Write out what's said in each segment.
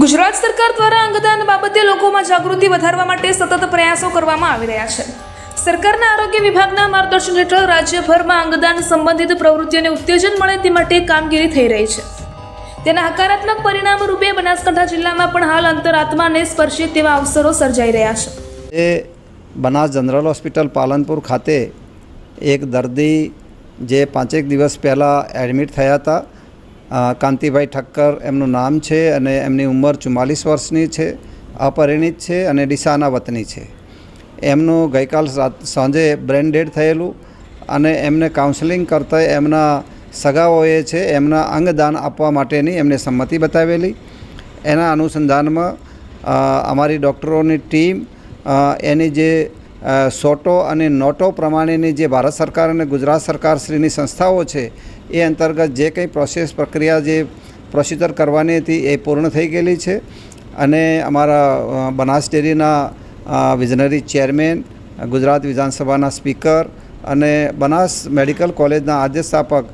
ગુજરાત સરકાર દ્વારા અંગદાન બાબતે લોકોમાં જાગૃતિ વધારવા માટે સતત પ્રયાસો કરવામાં આવી રહ્યા છે. સરકારના આરોગ્ય વિભાગના માર્ગદર્શન હેઠળ રાજ્યભરમાં અંગદાન સંબંધિત પ્રવૃત્તિઓને ઉત્તેજન મળે તે માટે કામગીરી થઈ રહી છે. તેના હકારાત્મક પરિણામ રૂપે બનાસકાંઠા જિલ્લામાં પણ હાલ અંતરાત્માને સ્પર્શે તેવા અવસરો સર્જાઈ રહ્યા છે. એ બનાસ જનરલ હોસ્પિટલ પાલનપુર ખાતે એક દર્દી જે પાંચેક દિવસ પહેલાં એડમિટ થયા હતા કાંતિભાઈ ઠક્કર એમનું નામ છે અને એમની ઉંમર ચુમ્માલીસ વર્ષની છે, અપરિણિત છે અને ડીસાના વતની છે. એમનું ગઈકાલ સાંજે બ્રેન ડેડ થયેલું અને એમને કાઉન્સેલિંગ કરતાં એમના સગાઓએ છે એમના અંગદાન આપવા માટેની એમને સંમતિ બતાવેલી. એના અનુસંધાનમાં અમારી ડૉક્ટરોની ટીમ એની જે સોટો અને નોટો પ્રમાણેની જે ભારત સરકાર અને ગુજરાત સરકારશ્રીની સંસ્થાઓ છે, એ અંતર્ગત જે કંઈ પ્રોસેસ પ્રક્રિયા જે પ્રોસિજર કરવાની હતી એ પૂર્ણ થઈ ગયેલી છે. અને અમારા બનાસ ડેરીના વિઝનરી ચેરમેન ગુજરાત વિધાનસભાના સ્પીકર અને બનાસ મેડિકલ કોલેજના આદ્ય સ્થાપક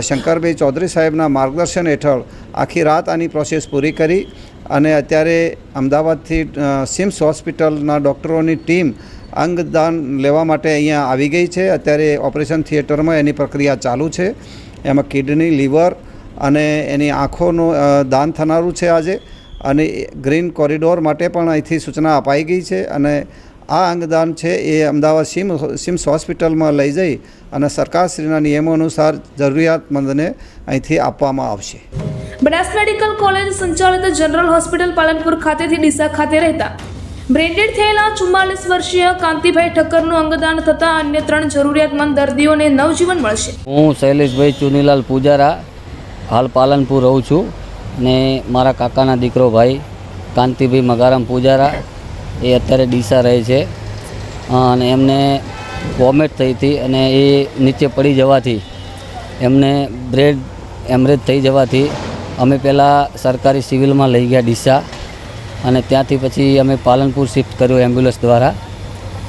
શંકરભાઈ ચૌધરી સાહેબના માર્ગદર્શન હેઠળ આખી રાત આની પ્રોસેસ પૂરી કરી. અને અત્યારે અમદાવાદથી સિમ્સ હોસ્પિટલના ડૉક્ટરોની ટીમ અંગદાન લેવા માટે અહીંયા આવી ગઈ છે. અત્યારે ઓપરેશન થિયેટરમાં એની પ્રક્રિયા ચાલુ છે. એમાં કિડની, લીવર અને એની આંખોનું દાન થનારું છે આજે. અને ગ્રીન કોરિડોર માટે પણ અહીંથી સૂચના અપાઈ ગઈ છે અને આ અંગદાન છે એ અમદાવાદ સિમ, સિમ્સ હોસ્પિટલમાં લઈ જઈ અને સરકારશ્રીના નિયમો અનુસાર જરૂરિયાતમંદને અહીંથી આપવામાં આવશે. બનાસ મેડિકલ કોલેજ સંચાલિત જનરલ હોસ્પિટલ પાલનપુર ખાતેથી ડીસા ખાતે રહેતા બ્રેન્ડેડ થયેલા ચુમ્માલીસ વર્ષીય કાંતિભાઈ ઠક્કરનું અંગદાન થતાં અન્ય ત્રણ જરૂરિયાતમંદ દર્દીઓને નવજીવન મળશે. હું શૈલેષભાઈ ચુનીલાલ પૂજારા, હાલ પાલનપુર રહું છું ને મારા કાકાના દીકરો ભાઈ, કાંતિભાઈ મગારામ પૂજારા, એ અત્યારે ડીસા રહે છે. અને એમને વોમિટ થઈ હતી અને એ નીચે પડી જવાથી એમને બ્રેડ એમરેજ થઈ જવાથી અમે પહેલાં સરકારી સિવિલમાં લઈ ગયા ડીસા. અને ત્યાંથી પછી અમે પાલનપુર શિફ્ટ કર્યું એમ્બ્યુલન્સ દ્વારા.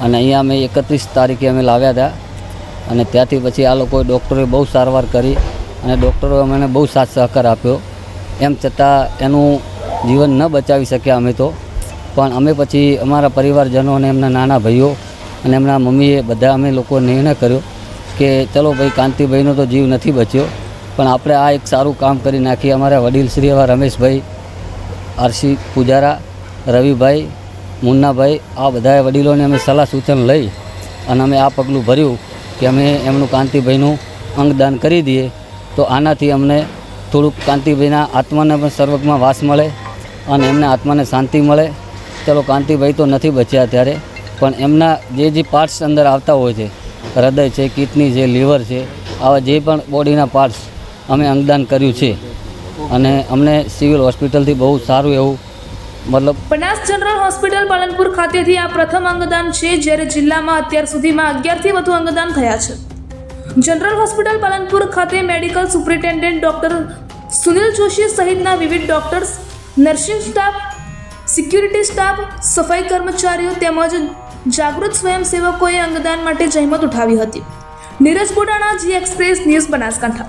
અને અહીંયા અમે એકત્રીસ તારીખે અમે લાવ્યા હતા. અને ત્યાંથી પછી આ લોકોએ ડૉક્ટરોએ બહુ સારવાર કરી અને ડૉક્ટરોએ અમને બહુ સાથ સહકાર આપ્યો. એમ છતાં એનું જીવન ન બચાવી શક્યા અમે તો. પણ અમે પછી અમારા પરિવારજનો અને એમના નાના ભાઈઓ અને એમના મમ્મીએ બધા અમે લોકો નિર્ણય કર્યો કે ચલો ભાઈ, કાંતિભાઈનો તો જીવ નથી બચ્યો. પણ આપણે આ એક સારું કામ કરી નાખીએ. અમારા વડીલ શ્રી એવા રમેશભાઈ આરસી પૂજારા, રવિભાઈ, મુન્નાભાઈ, આ બધા વડીલોને અમે સલાહ સૂચન લઈ અને અમે આ પગલું ભર્યું કે અમે એમનું કાંતિભાઈનું અંગદાન કરી દઈએ. તો આનાથી અમને થોડુંક કાંતિભાઈના આત્માને પણ સર્વકમાં વાસ મળે અને એમને આત્માને શાંતિ મળે. ચલો, કાંતિભાઈ તો નથી બચ્યા ત્યારે, પણ એમના જે જે પાર્ટ્સ અંદર આવતા હોય છે, હૃદય છે, કિડની છે, લીવર છે, આવા જે પણ બોડીના પાર્ટ્સ અમે અંગદાન કર્યું છે. અને અમને સિવિલ હોસ્પિટલથી બહુ સારું એવું મતલબ બનાસ જનરલ હોસ્પિટલ પાલનપુર ખાતેથી આ પ્રથમ અંગદાન છે, જ્યારે જિલ્લામાં અત્યાર સુધીમાં અગિયારથી વધુ અંગદાન થયા છે. જનરલ હોસ્પિટલ પાલનપુર ખાતે medical superintendent doctor Sunil Joshi સહિતના વિવિધ doctors, nursing staff, security staff, સફાઈ કર્મચારીઓ તેમજ જાગૃત સ્વયંસેવકોએ અંગદાન માટે જહેમત ઉઠાવી હતી. Neeraj Bodana, G express, news Banaskantha.